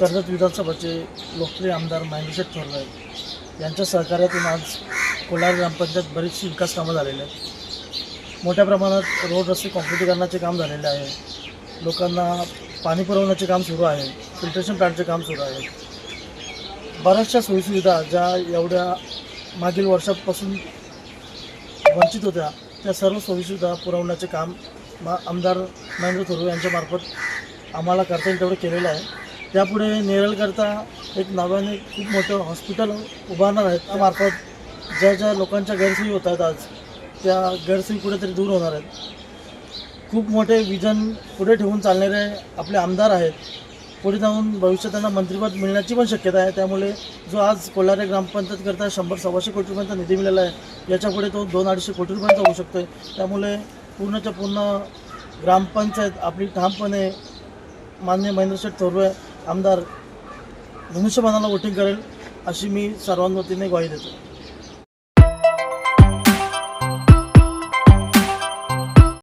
कर्जत विधानसभाचे लोकप्रिय आमदार महेंद्रशेठ थोरवे यांच्या सहकार्यातून आज कोलार ग्रामपंचायत बरीचशी विकास कामं झालेली आहेत. मोठ्या प्रमाणात रोड रस्ते काँक्रिटीकरणाचे काम झालेले आहे. लोकांना पाणी पुरवण्याचे काम सुरू आहे. फिल्ट्रेशन प्लॅन्टचे काम सुरू आहे. बऱ्याचशा सोयीसुविधा ज्या एवढ्या मागील वर्षापासून वंचित होत्या त्या सर्व सोयीसुविधा पुरवण्याचे काम मा आमदार महेंद्र थोरवे यांच्यामार्फत आम्हाला करता येईल तेवढं केलेलं आहे. त्यापुढे नेरळकरता एक नव्याने खूप मोठं हॉस्पिटल उभारणार आहेत. त्यामार्फत ज्या ज्या लोकांच्या गैरसोयी होत आहेत आज त्या गैरसोयी कुठेतरी दूर होणार आहेत. खूप मोठे विजन पुढे ठेवून चालणारे आपले आमदार आहेत. पुढे जाऊन भविष्यात त्यांना मंत्रिपद मिळण्याची पण शक्यता आहे. त्यामुळे जो आज कोल्हारे ग्रामपंचायत करता शंभर सव्वाशे कोटी रुपयांचा निधी मिळाला आहे याच्यापुढे तो दोन अडीचशे कोटी रुपयांचा होऊ शकतो आहे. त्यामुळे पूर्णच्या पूर्ण ग्रामपंचायत आपली ठामपणे मान्य महेंद्रशेठ थोरवे आमदार धनुष्यबाणाला वोटिंग करेल अशी मी सर्वांवतीने ग्वाही देतो.